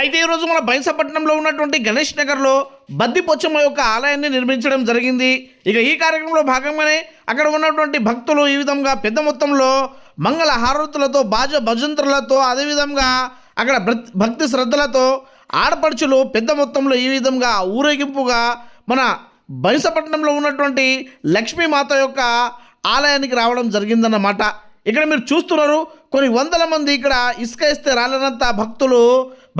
అయితే ఈరోజు మన బైంసపట్నంలో ఉన్నటువంటి గణేష్ నగర్లో బద్దిపోచమ్మ యొక్క ఆలయాన్ని నిర్మించడం జరిగింది. ఇక ఈ కార్యక్రమంలో భాగంగానే అక్కడ ఉన్నటువంటి భక్తులు ఈ విధంగా పెద్ద మొత్తంలో మంగళ హారతులతో బాజ భజంత్రులతో అదేవిధంగా అక్కడ భక్- భక్తి శ్రద్ధలతో ఆడపడుచులు పెద్ద మొత్తంలో ఈ విధంగా ఊరేగింపుగా మన బైంసపట్నంలో ఉన్నటువంటి లక్ష్మీమాత యొక్క ఆలయానికి రావడం జరిగిందన్నమాట. ఇక్కడ మీరు చూస్తున్నారు కొన్ని వందల మంది ఇక్కడ ఇసుక ఇస్తే రాలేనంత భక్తులు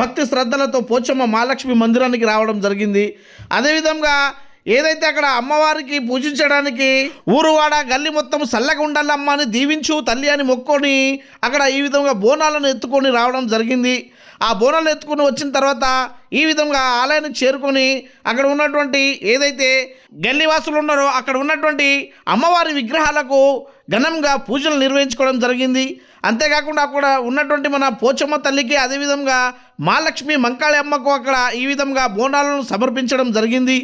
భక్తి శ్రద్ధలతో పోచమ్మ మహాలక్ష్మి మందిరానికి రావడం జరిగింది. అదేవిధంగా ఏదైతే అక్కడ అమ్మవారికి పూజించడానికి ఊరువాడ గల్లి మొత్తం చల్లగా ఉండాలమ్మ అని దీవించు తల్లి అని మొక్కొని అక్కడ ఈ విధంగా బోనాలను ఎత్తుకొని రావడం జరిగింది. ఆ బోనాలు ఎత్తుకొని వచ్చిన తర్వాత ఈ విధంగా ఆలయాన్ని చేరుకొని అక్కడ ఉన్నటువంటి ఏదైతే గల్లీవాసులు ఉన్నారో అక్కడ ఉన్నటువంటి అమ్మవారి విగ్రహాలకు ఘనంగా పూజలు నిర్వహించుకోవడం జరిగింది. అంతేకాకుండా అక్కడ ఉన్నటువంటి మన పోచమ్మ తల్లికి అదేవిధంగా మహాలక్ష్మి మంకాళి అమ్మకు అక్కడ ఈ విధంగా బోనాలను సమర్పించడం జరిగింది.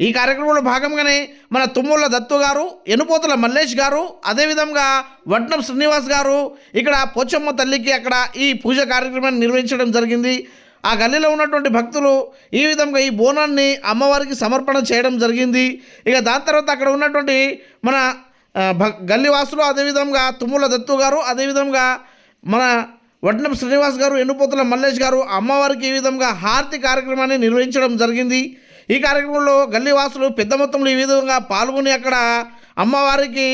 ఈ కార్యక్రమంలో భాగంగానే మన తుమ్మూళ్ళ దత్తు గారు ఎనుపోతుల మల్లేష్ గారు అదేవిధంగా వడ్నం శ్రీనివాస్ గారు ఇక్కడ పోచమ్మ తల్లికి అక్కడ ఈ పూజ కార్యక్రమాన్ని నిర్వహించడం జరిగింది. ఆ గల్లీలో ఉన్నటువంటి భక్తులు ఈ విధంగా ఈ బోనాన్ని అమ్మవారికి సమర్పణ చేయడం జరిగింది. ఇక దాని తర్వాత అక్కడ ఉన్నటువంటి మన ఆ, గల్లీవాసులు అదేవిధంగా తుమ్ముల దత్తు గారు అదేవిధంగా మన వడ్నం శ్రీనివాస్ గారు ఎన్నుపోతుల మల్లేష్ గారు అమ్మవారికి ఈ విధంగా హారతి కార్యక్రమాన్ని నిర్వహించడం జరిగింది. ఈ కార్యక్రమంలో గల్లీవాసులు పెద్ద మొత్తంలో ఈ విధంగా పాల్గొని అక్కడ అమ్మవారికి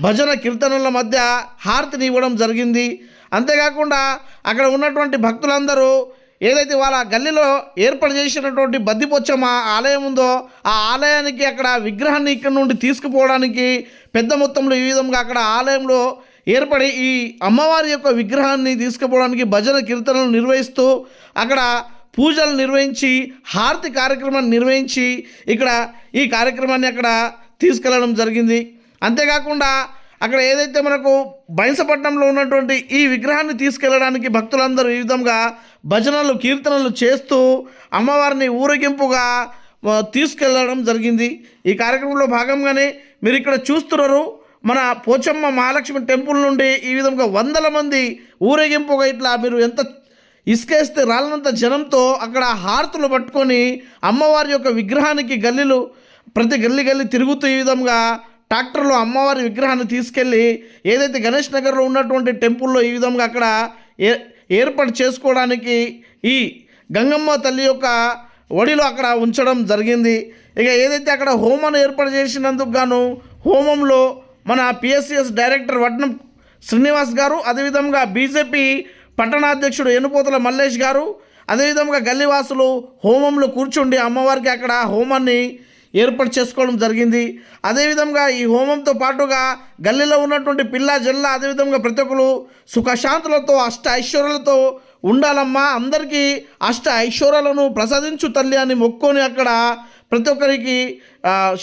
భజన కీర్తనల మధ్య హారతిని ఇవ్వడం జరిగింది. అంతేకాకుండా అక్కడ ఉన్నటువంటి భక్తులందరూ ఏదైతే వాళ్ళ గల్లీలో ఏర్పాటు చేసినటువంటి బద్దిపొచ్చమ్మ ఆలయం ఉందో ఆ ఆలయానికి అక్కడ విగ్రహాన్ని ఇక్కడ నుండి తీసుకుపోవడానికి పెద్ద మొత్తంలో ఈ విధంగా అక్కడ ఆలయంలో ఏర్పడి ఈ అమ్మవారి యొక్క విగ్రహాన్ని తీసుకుపోవడానికి భజన కీర్తనలు నిర్వహిస్తూ అక్కడ పూజలు నిర్వహించి హారతి కార్యక్రమాన్ని నిర్వహించి ఇక్కడ ఈ కార్యక్రమాన్ని అక్కడ తీసుకెళ్ళడం జరిగింది. అంతేకాకుండా అక్కడ ఏదైతే మనకు బైంసపట్నంలో ఉన్నటువంటి ఈ విగ్రహాన్ని తీసుకెళ్ళడానికి భక్తులందరూ ఈ విధంగా భజనలు కీర్తనలు చేస్తూ అమ్మవారిని ఊరేగింపుగా తీసుకెళ్ళడం జరిగింది. ఈ కార్యక్రమంలో భాగంగానే మీరు ఇక్కడ చూస్తున్నారు మన పోచమ్మ మహాలక్ష్మి టెంపుల్ నుండి ఈ విధంగా వందల మంది ఊరేగింపుగా ఇట్లా మీరు ఎంత ఇసుకేస్తే రాలనంత జనంతో అక్కడ హారతులు పట్టుకొని అమ్మవారి యొక్క విగ్రహానికి గల్లీలు ప్రతి గల్లీ గల్లీ తిరుగుతూ ఈ విధంగా ట్రాక్టర్లో అమ్మవారి విగ్రహాన్ని తీసుకెళ్ళి ఏదైతే గణేష్ నగర్లో ఉన్నటువంటి టెంపుల్లో ఈ విధంగా అక్కడ ఏ ఏర్పాటు చేసుకోవడానికి ఈ గంగమ్మ తల్లి యొక్క ఒడిలో అక్కడ ఉంచడం జరిగింది. ఇక ఏదైతే అక్కడ హోమాన్ని ఏర్పాటు చేసినందుకు గాను హోమంలో మన పిఎస్సిఎస్ డైరెక్టర్ వడ్నం శ్రీనివాస్ గారు అదేవిధంగా బీజేపీ పట్టణాధ్యక్షుడు ఎనుపోతల మల్లేష్ గారు అదేవిధంగా గల్లీవాసులు హోమంలో కూర్చుండి అమ్మవారికి అక్కడ హోమాన్ని ఏర్పాటు చేసుకోవడం జరిగింది. అదేవిధంగా ఈ హోమంతో పాటుగా గల్లీలో ఉన్నటువంటి పిల్ల జిల్లా అదేవిధంగా ప్రతి ఒక్కరు సుఖశాంతులతో అష్ట ఐశ్వర్యాలతో ఉండాలమ్మా. అందరికీ అష్ట ఐశ్వర్యాలను ప్రసాదించు తల్లి అని మొక్కుకొని అక్కడ ప్రతి ఒక్కరికి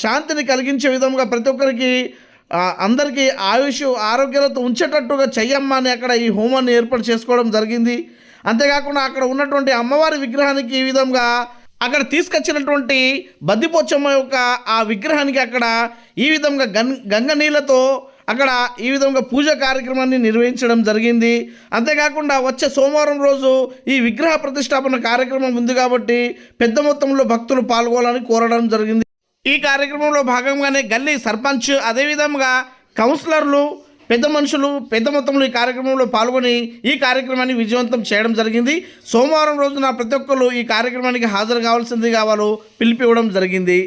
శాంతిని కలిగించే విధంగా ప్రతి ఒక్కరికి అందరికీ ఆయుష్ ఆరోగ్యాలతో ఉంచేటట్టుగా చెయ్యమ్మ అని అక్కడ ఈ హోమాన్ని ఏర్పాటు చేసుకోవడం జరిగింది. అంతేకాకుండా అక్కడ ఉన్నటువంటి అమ్మవారి విగ్రహానికి ఈ విధంగా అక్కడ తీసుకొచ్చినటువంటి బద్దిపోచమ్మ యొక్క ఆ విగ్రహానికి అక్కడ ఈ విధంగా గన్ గంగ నీళ్ళతో అక్కడ ఈ విధంగా పూజ కార్యక్రమాన్ని నిర్వహించడం జరిగింది. అంతేకాకుండా వచ్చే సోమవారం రోజు ఈ విగ్రహ ప్రతిష్టాపన కార్యక్రమం ఉంది కాబట్టి పెద్ద మొత్తంలో భక్తులు పాల్గొనాలని కోరడం జరిగింది. ఈ కార్యక్రమంలో భాగంగానే గల్లీ సర్పంచ్ అదేవిధంగా కౌన్సిలర్లు పెద్ద మనుషులు పెద్ద మొత్తంలో ఈ కార్యక్రమంలో పాల్గొని ఈ కార్యక్రమాన్ని విజయవంతం చేయడం జరిగింది. సోమవారం రోజున ప్రతి ఒక్కరు ఈ కార్యక్రమానికి హాజరు కావాల్సిందిగా వాళ్ళు పిలిపివ్వడం జరిగింది.